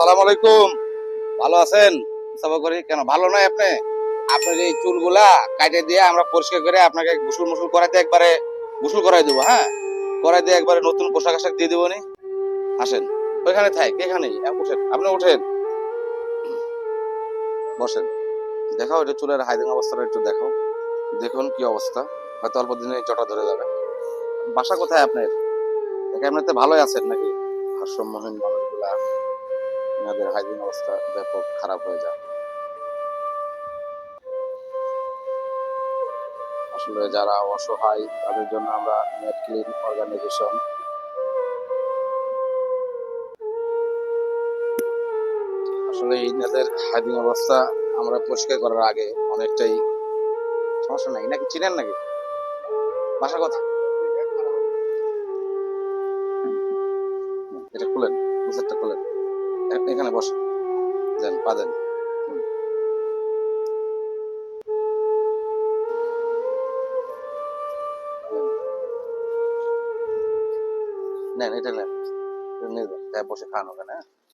আসসালামু আলাইকুম। ভালো আছেন? সবাই করি কেন? ভালো নয় আপনি? আপনার এই চুলগুলা কাটে দিয়ে আমরা পরিষ্কার করে আপনাকে গোসল মুসল করাইতে একবারে গোসল করাই দেবো হ্যাঁ? করাই দিয়ে একবারে নতুন পোশাক আশাক দিয়ে দেবো নি আসেন। ওইখানে থাক এখানেই। আহ, উঠেন। আপনি উঠেন। বসেন। দেখাও এটা চুলের হাইদিং অবস্থাটা একটু দেখো দেখুন কি অবস্থা। হয়তো অল্প দিনে জটা ধরে যাবে। বাসা কোথায় আপনার? দেখে এমনিতে ভালোই আছেন নাকি? ভারসাম্যহীন মানুষগুলা। এনাদের হাইজিন অবস্থা ব্যাপক খারাপ হয়ে যায়। আসলে যারা অসহায়, তাদের জন্য আমরা নেট ক্লিন অর্গানাইজেশন আসলে অবস্থা আমরা পরিষ্কার করার আগে অনেকটাই সমস্যা নাই। নাকি চিনেন নাকি? বাসা কথা? এটা খুলেন বুঝারটা খুলেন। এ- এখানে বসেন দেন পা দেন হুম। নেন এটা নেন এটা নিয়ে যান হ্যাঁ বসে খান ওখানে হ্যাঁ?